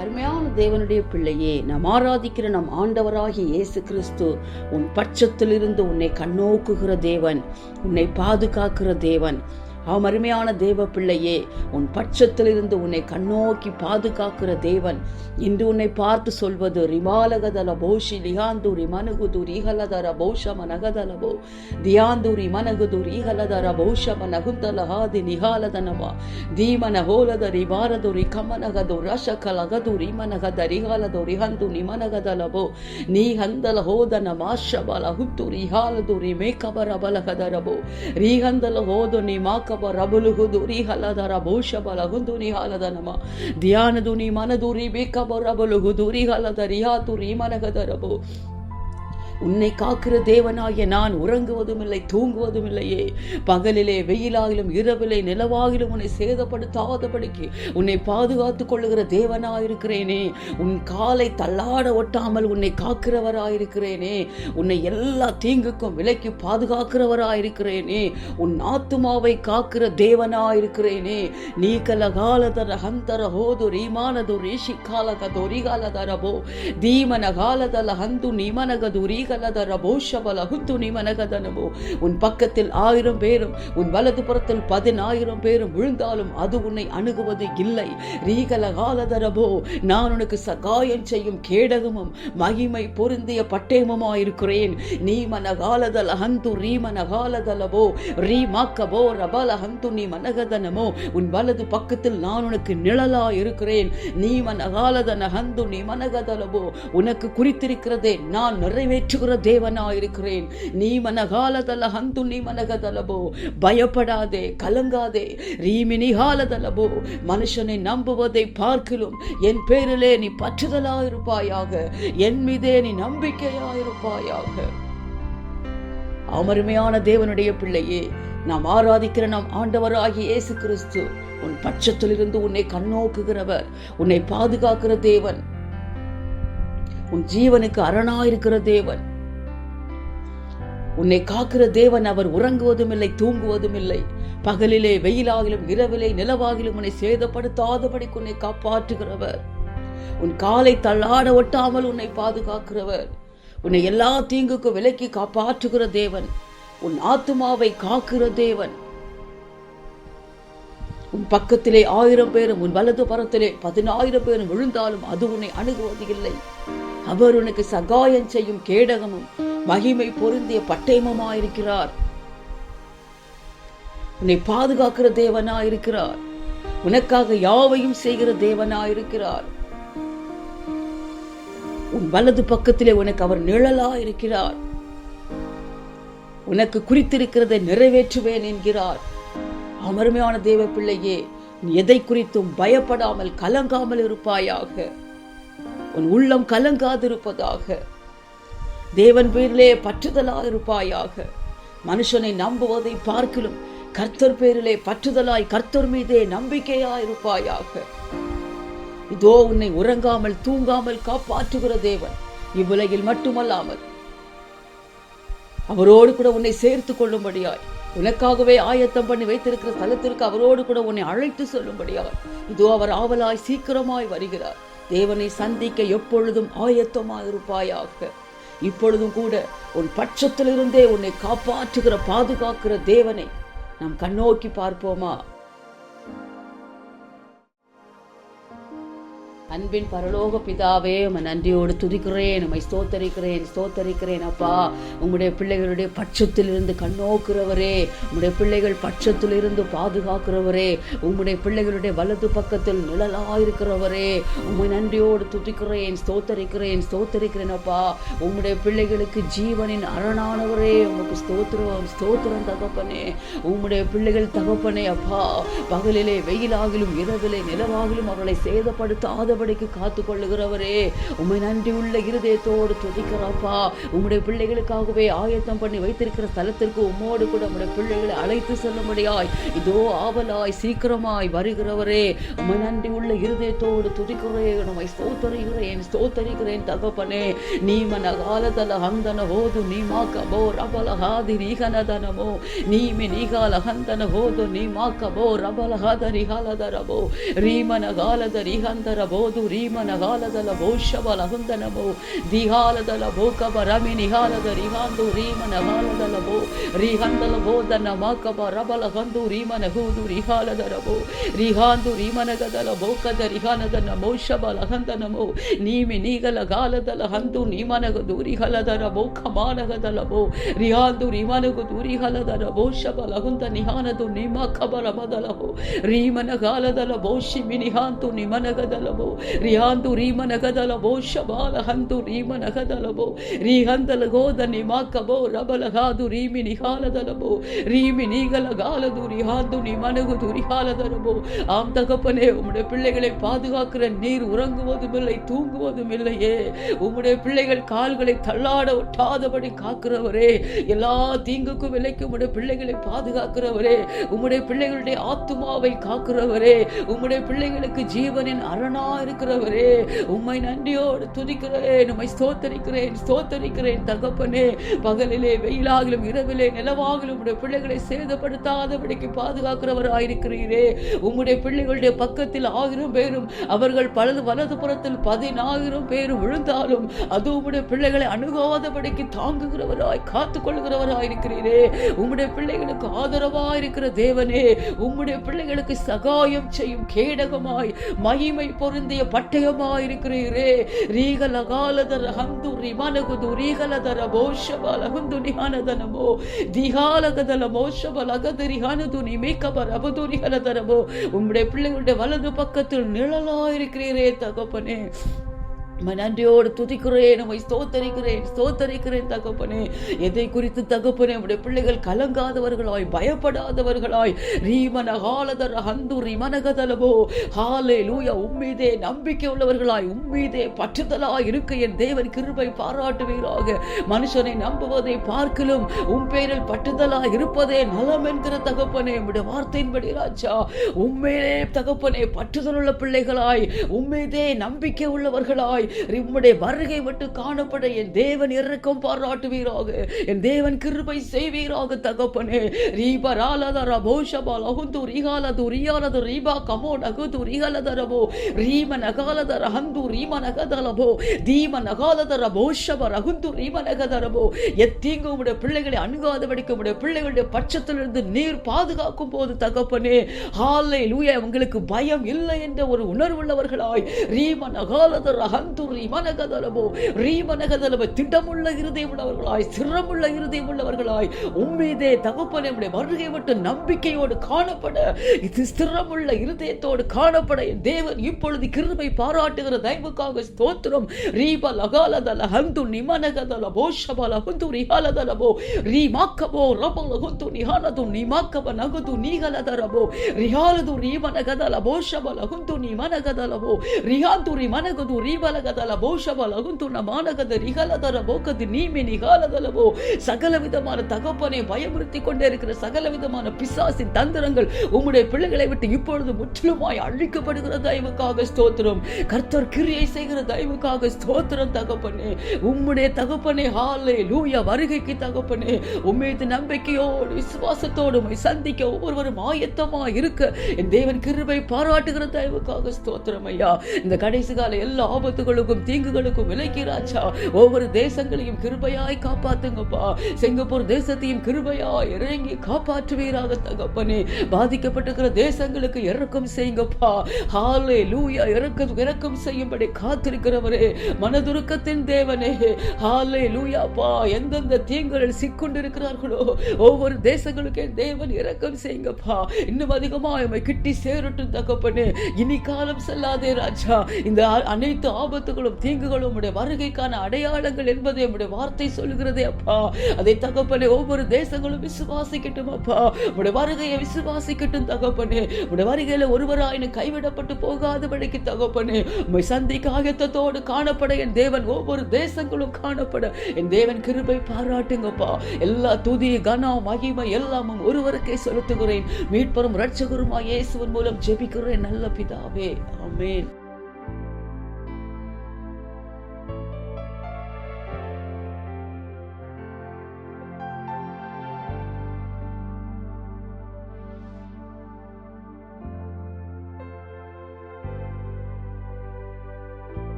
அருமையான தேவனுடைய பிள்ளையே நாம் ஆராதிக்கிற நம் ஆண்டவராகி இயேசு கிறிஸ்து உன் பட்சத்திலிருந்து உன்னை கண்ணோக்குகிற தேவன் உன்னை பாதுகாக்கிற தேவன். ஆம் அருமையான தேவ பிள்ளையே உன் பட்சத்திலிருந்து உன்னை கண்ணோக்கி பாதுகாக்கிற தேவன். இன்று உன்னை பார்த்து சொல்வது ரிமாலகதல போஷி லிகாந்தூரி மனகுதூர் ஈகலதர பௌஷம நகதலபோ தியாந்தூரி மனகுதூர் ஈகலதர பௌஷம நகுந்தல ஹாதி நிகாலதனவா தீமன ஹோலத ரிபாரதுரி கமனகது ரஷகலகது ரிமனகத ரிகாலது ரிஹந்து நிமனகதலபோ நீ ஹந்தல ஹோதன மாஷபல ஹுத்து ரிஹாலது ரிமேகபர பலகதரபோ ரீஹந்தல ஹோது நீ ಹೋದು ನಿ ಮಾಕಬ ರಬುಲುಹುದು ರಿಹಲದರ ಭೂಷಬಲ ಹುಂದು ನಿಹಾಲದ ನಮ ಧ್ಯಾನದು ನೀ ಮನದು ರಿ ಬೇಕಬ ರಬುಲುಹುದು ರಿಹಲದ ರಿಹಾತು ರಿಮನಗದರಬೋ உன்னை காக்கிற தேவனாகிய நான் உறங்குவதும் இல்லை தூங்குவதும் இல்லையே பகலிலே வெயிலாகிலும் இரவிலே நிலவாகிலும் உன்னை சேதப்படுத்தாதபடிக்கு உன்னை பாதுகாத்து கொள்ளுகிற தேவனாயிருக்கிறேனே. உன் காலை தள்ளாட ஒட்டாமல் உன்னை காக்கிறவராயிருக்கிறேனே. உன்னை எல்லா தீங்குக்கும் விலைக்கு பாதுகாக்கிறவராயிருக்கிறேனே. உன் ஆத்துமாவை காக்கிற தேவனாயிருக்கிறேனே. நீ கல காலதர ஹந்தர ஹோது ரீமானது ரீஷி காலகதோ ரிகாலதரபோ தீமன காலதல ஹந்து நிமனகது ரீ உன் பக்கத்தில் ஆயிரம் பேரும் உன் வலது புறத்தில் பதினாயிரம் பேரும் விழுந்தாலும் அது உன்னை அணுகுவது இல்லை. ரீகல நான் உனக்கு சகாயம் செய்யும் கேடகமும் மகிமை பொருந்திய பட்டேமமாயிருக்கிறேன் நீ மன காலதல ஹந்து ரீ மன காலதலபோ ரீமாக்கபோ ரபல ஹந்து நீ மனகதனமோ. உன் வலது பக்கத்தில் நான் உனக்கு நிழலா இருக்கிறேன் நீ மன காலதன ஹந்து நீ மனகதலபோ உனக்கு குறித்திருக்கிறதே நான் நிறைவேற்று நிறைவேற்றுகிற தேவனா இருக்கிறேன் நீ மனகாலதல ஹந்து நீ மனகதலபோ. பயப்படாதே கலங்காதே. ரீமினிகாலதலபோ மனுஷனை நம்புவதை பார்க்கிலும் என் பேரிலே நீ பற்றுதலா இருப்பாயாக என் மீதே நீ நம்பிக்கையாக இருப்பாயாக அமருமையான தேவனுடைய பிள்ளையே நாம் ஆராதிக்கிற நாம் ஆண்டவராகிய இயேசு கிறிஸ்து உன் பட்சத்திலிருந்து உன்னை கண்ணோக்குகிறவர் உன்னை பாதுகாக்கிற தேவன். உன் ஜீவனுக்கு அரணாயிருக்கிற தேவன். உன்னை காக்கிற தேவன் அவர் உறங்குவதும் இல்லை தூங்குவதும் இல்லை பகலிலே வெயிலாகிலும் இரவிலே நிலவாகிலும் உன்னை சேதப்படுத்தாதபடிக்கு உன்னை காப்பாற்றுகிறவர். உன் காலை தள்ளாட ஒட்டாமல் உன்னை பாதுகாக்கிறவர். உன்னை எல்லா தீங்குக்கும் விலக்கி காப்பாற்றுகிற தேவன். உன் ஆத்துமாவை காக்கிற தேவன். உன் பக்கத்திலே ஆயிரம் பேரும் உன் வலது பரத்திலே பதினாயிரம் பேரும் விழுந்தாலும் அது உன்னை அணுகுவது இல்லை அவர் உனக்கு சகாயம் செய்யும் கேடகமும் மகிமை பொருந்திய பட்டயமுமாயிருக்கிறார். உன்னை பாதுகாக்கிற தேவனாயிருக்கிறார். உனக்காக யாவையும் செய்கிற தேவனாயிருக்கிறார். உன் வலது பக்கத்திலே உனக்கு அவர் நிழலா இருக்கிறார் உனக்கு குறித்திருக்கிறதை நிறைவேற்றுவேன் என்கிறார். அமர்மையான தேவ பிள்ளையே எதை குறித்தும் பயப்படாமல் கலங்காமல் இருப்பாயாக. உன் உள்ளம் கலங்காதிருப்பதாக. தேவன் பேரிலே பற்றுதலா இருப்பாயாக மனுஷனை நம்புவதை பார்க்கிலும் கர்த்தர் பேரிலே பற்றுதலாய் கர்த்தர் மீதே நம்பிக்கையா இருப்பாயாக இதோ உன்னை உறங்காமல் தூங்காமல் காப்பாற்றுகிற தேவன் இவ்வுலகில் மட்டுமல்லாமல். அவரோடு கூட உன்னை சேர்த்து கொள்ளும்படியாய் உனக்காகவே ஆயத்தம் பண்ணி வைத்திருக்கிற ஸ்தலத்திற்கு அவரோடு கூட உன்னை அழைத்து சொல்லும்படியாய். இதோ அவர் ஆவலாய் சீக்கிரமாய் வருகிறார். தேவனை சந்திக்க எப்பொழுதும் ஆயத்தமாக இருப்பாயாக இப்பொழுதும் கூட உன் பட்சத்திலிருந்தே உன்னை காப்பாற்றுகிற பாதுகாக்கிற தேவனை நாம் கண்ணோக்கி பார்ப்போமா? அன்பின் பரலோக பிதாவே உம்மை நன்றியோடு துதிக்கிறேன் உம்மை ஸ்தோத்தரிக்கிறேன் ஸ்தோத்தரிக்கிறேன் அப்பா. உங்களுடைய பிள்ளைகளுடைய பட்சத்திலிருந்து கண்ணோக்குறவரே உங்களுடைய பிள்ளைகள் பட்சத்திலிருந்து பாதுகாக்கிறவரே உங்களுடைய பிள்ளைகளுடைய வலது பக்கத்தில் நிழலாயிருக்கிறவரே உம்மை நன்றியோடு துதிக்கிறேன் ஸ்தோத்தரிக்கிறேன் ஸ்தோத்தரிக்கிறேன் அப்பா. உம்முடைய பிள்ளைகளுக்கு ஜீவனின் அரணானவரே உமக்கு ஸ்தோத்திரம் ஸ்தோத்திரம் தகப்பனே. உம்முடைய பிள்ளைகள் தகப்பனே அப்பா. பகலிலே வெயிலாகிலும் இரவிலே நிலவாகிலும் அவர்களை சேதப்படுத்தாத நல்லபடிக்கு காத்து கொள்ளுகிறவரே உண்மை நன்றி உள்ள இருதயத்தோடு துதிக்கிறப்பா. உம்முடைய பிள்ளைகளுக்காகவே ஆயத்தம் பண்ணி வைத்திருக்கிற ஸ்தலத்திற்கு உம்மோடு கூட உம்முடைய பிள்ளைகளை அழைத்து செல்லும்படியாய். இதோ ஆவலாய் சீக்கிரமாய் வருகிறவரே. உம்மை நன்றி உள்ள இருதயத்தோடு துதிக்கிறேன். உம்மை ஸ்தோத்தரிகிறேன் ஸ்தோத்தரிகிறேன் தகப்பனே. நீ மன காலதல ஹந்தன ஹோது நீ மாக்கபோ ரபலஹாதி நீகனதனமோ நீமி நீகால ஹந்தன ஹோது நீ மாக்கபோ ரபலஹாத ரீமன காலத ரிஹந்தர போத ದು ರೀಮನ ಗಾಲದಲ ಭೋಷಬಲ ಹುಂದನಮೋ ದಿಹಾಲದಲ ಭೋಕಬ ರಮಿ ನಿಹಾಲದ ರಿಹಾಂದು ರೀಮನ ಗಾಲದಲ ಭೋ ರಿಹಂದಲ ಬೋದನ ಮಾಕಬ ರಬಲ ಗಂದು ರೀಮನ ಹೂದು ರಿಹಾಲದ ರಬೋ ರಿಹಾಂದು ರೀಮನ ಗದಲ ಭೋಕದ ರಿಹಾನದನ ಮೋಷಬಲ ಹಂದನಮೋ ನೀಮಿ ನೀಗಲ ಗಾಲದಲ ಹಂದು ನೀಮನಗ ದೂರಿ ಹಲದರ ಬೋಕ ಮಾನಗದಲ ಬೋ ರಿಹಾಂದು ರಿಮನಗು ದೂರಿ ಹಲದರ ಭೋಷಬಲ ಹುಂದ ನಿಹಾನದು ನಿಮ ಖಬರ ಬದಲಹೋ ರೀಮನ ಗಾಲದಲ ಭೋಷಿ ಮಿನಿಹಾಂತು ನಿಮನಗದಲಬೋ ರಿಹಾಂತು ರೀಮನಗದಲ ಭೋಷ ಬಾಲ ಹಂತು ರೀಮನಗದಲಬೋ ರೀಹಂದಲ ಗೋದ ನಿಮಾಕಬೋ ರಬಲಗಾದು ರೀಮಿ ನಿಹಾಲದಲಬೋ ರೀಮಿ நீகல காலது ரிஹாந்து நீ மனகுது ரிஹாலதரபோ ஆம் தகப்பனே உம்முடைய பிள்ளைகளை பாதுகாக்கிற நீர் உறங்குவதும் இல்லை தூங்குவதும் இல்லையே உம்முடைய பிள்ளைகள் கால்களை தள்ளாட ஒட்டாதபடி காக்கிறவரே எல்லா தீங்குக்கும் விலைக்கு உம்முடைய பிள்ளைகளை பாதுகாக்கிறவரே உம்முடைய பிள்ளைகளுடைய ஆத்துமாவை காக்கிறவரே உம்முடைய பிள்ளைகளுக்கு ஜீவனின் அரணா இருக்கிறவரே உம்மை நன்றியோடு துதிக்கிறேன் உம்மை ஸ்தோத்தரிக்கிறேன் ஸ்தோத்தரிக்கிறேன் தகப்பனே. பகலிலே வெயிலாகிலும் இரவிலே நிலவாகிலும் உடைய பிள்ளைகளை சேதப்படுத்தாதபடிக்கு பாதுகாக்கிறவராயிருக்கிறீரே. உம்முடைய பிள்ளைகளுடைய பக்கத்தில் ஆயிரம் பேரும் அவர்கள் பலது வலது புறத்தில் பதினாயிரம் பேரும் விழுந்தாலும் அது உம்முடைய பிள்ளைகளை அணுகாதபடிக்கு தாங்குகிறவராய் காத்துக் கொள்கிறவராயிருக்கிறீரே உம்முடைய பிள்ளைகளுக்கு ஆதரவாயிருக்கிற தேவனே உம்முடைய பிள்ளைகளுக்கு சகாயம் செய்யும் கேடகமாய் மகிமை பொருந்திய பட்டயமாய் இருக்கிறீரே ரீகல காலதர ஹந்து ரிமனகுது ரீகலதர போஷபல ஹந்து நிஹானதனமோ. திகாலகதல மோஷபல அகதரி ஹனது நிமேக்கபர அபதுரி உம்முடைய பிள்ளைகளுடைய வலது பக்கத்தில் நிழலா இருக்கிறீரே தகப்பனே. நன்றியோடு துதிக்கிறேன் உமை ஸ்தோத்தரிக்கிறேன் ஸ்தோத்தரிக்கிறேன் தகப்பனே. எதை குறித்து தகப்பனே உடைய பிள்ளைகள் கலங்காதவர்களாய் பயப்படாதவர்களாய் ரீமன ஹாலதர ஹந்து ரிமனகதலவோ ஹாலே லூயா உம்மீதே நம்பிக்கை உள்ளவர்களாய் உம்மீதே பற்றுதலாய் இருக்க என் தேவன் கிருபை பாராட்டுவீராக. மனுஷனை நம்புவதை பார்க்கலும் உம் பேரில் பற்றுதலாய் இருப்பதே நலம் என்கிற தகப்பனே உம்முடைய வார்த்தையின்படி ராஜா. உண்மையிலே தகப்பனே பற்றுதலுள்ள பிள்ளைகளாய் உம்மீதே நம்பிக்கை உள்ளவர்களாய் உம்முடைய வருகை விட்டு காணப்பட என் தேவன் இறக்கம் பாராட்டுவீராக. என் தேவன் கிருபை செய்வீராக தகப்பனே. ரீப ராலதர போஷபா லகுந்து ரிகாலது ரியாலது ரீபா கமோ நகுது ரிகலதரபோ ரீம நகாலதர ஹந்து ரீம நகதலபோ தீம நகாலதர போஷப ரகுந்து ரீம நகதரபோ எத்தீங்க உம்முடைய பிள்ளைகளை அணுகாதபடிக்கு உம்முடைய பிள்ளைகளுடைய பட்சத்திலிருந்து நீர் பாதுகாக்கும் போது தகப்பனே. ஹாலை லூயா உங்களுக்கு பயம் இல்லை என்ற ஒரு உணர்வுள்ளவர்களாய். ரீம நகாலதர ஹந்து ரீம நகதலபோ ரீம திட்டமுள்ள இருதயம் உள்ளவர்களாய் சிரமுள்ள இருதயம் உள்ளவர்களாய் உம்மீதே தகப்பனே உம்முடைய வருகை மட்டும் நம்பிக்கையோடு காணப்பட இது ஸ்திரமுள்ள இருதயத்தோடு காணப்பட என் தேவன் இப்பொழுது கிருமை பாராட்டுகிற தயவுக்காக ஸ்தோத்திரம். ரீப லகாலதல ஹந்து நிமனகதல போஷபல ஹந்து ரிஹாலதலபோ ரீமாக்கபோ ரபல ஹந்து நிஹானது நிமாக்கப நகுது நீகலதரபோ ரிஹாலது ரீமனகதல போஷபல ஹந்து நிமனகதலபோ ரிஹாந்து ரிமனகது ரீபலக போஷபல ஹந்து மானகத ரிஹலதர போகது நீமி நிகாலதலபோ. சகல விதமான தகப்பனை பயமுறுத்தி கொண்டே இருக்கிற சகல விதமான பிசாசின் தந்திரங்கள் உம்முடைய பிள்ளைகளை விட்டு இப்பொழுது முற்றிலுமாய் அழிக்கப்படுகிற தயவுக்காக ஸ்தோத்திரம். கர்த்தர் கிரியை செய்கிற தயவுக்காக ஸ்தோத்திரம் தகப்பனே. உம்முடைய தகப்பனே ஹாலே லூயா வருகைக்கு தகப்பனே. உம்மீது நம்பிக்கையோடு விசுவாசத்தோடு சந்திக்க ஒவ்வொருவரும் ஆயத்தமா இருக்க என் தேவன் கிருபை பாராட்டுகிற தயவுக்காக ஸ்தோத்திரம் ஐயா. இந்த கடைசி கால எல்லா ஆபத்துகளும் நன்மைகளுக்கும் தீங்குகளுக்கும் விலக்கி ராஜா ஒவ்வொரு தேசங்களையும் கிருபையாய் காப்பாத்துங்கப்பா. சிங்கப்பூர் தேசத்தையும் கிருபையாய் இறங்கி காப்பாற்றுவீராக தகப்பனே. பாதிக்கப்பட்டிருக்கிற தேசங்களுக்கு இறக்கம் செய்யுங்கப்பா. ஹாலே லூயா இறக்கம் இறக்கம் செய்யும்படி காத்திருக்கிறவரே. மனதுருக்கத்தின் தேவனே. ஹாலே லூயாப்பா எந்தெந்த தீங்குகள் சிக்கொண்டிருக்கிறார்களோ ஒவ்வொரு தேசங்களுக்கே தேவன் இறக்கம் செய்யுங்கப்பா. இன்னும் அதிகமா கிட்டி சேரட்டும் தகப்பனே. இனி காலம் செல்லாதே ராஜா. இந்த அனைத்து ஆபத்து ஆபத்துகளும் தீங்குகளும் உடைய வருகைக்கான அடையாளங்கள் என்பதை உடைய வார்த்தை சொல்கிறதே அப்பா. அதை தகப்பனே ஒவ்வொரு தேசங்களும் விசுவாசிக்கட்டும் அப்பா. உடைய வருகையை விசுவாசிக்கட்டும் தகப்பனே. உடைய வருகையில ஒருவராயினும் கைவிடப்பட்டு போகாதபடிக்கு தகப்பனே. உம்மை சந்திக்க ஆயத்தத்தோடு காணப்பட என் தேவன் ஒவ்வொரு தேசங்களும் காணப்பட. என் தேவன் கிருபை பாராட்டுங்கப்பா எல்லா துதி கனம் மகிமை எல்லாமும் ஒருவருக்கே செலுத்துகிறேன். மீட்பரும் ரட்சகருமா இயேசுவின் மூலம் ஜெபிக்கிறேன் நல்ல பிதாவே. ஆமேன்.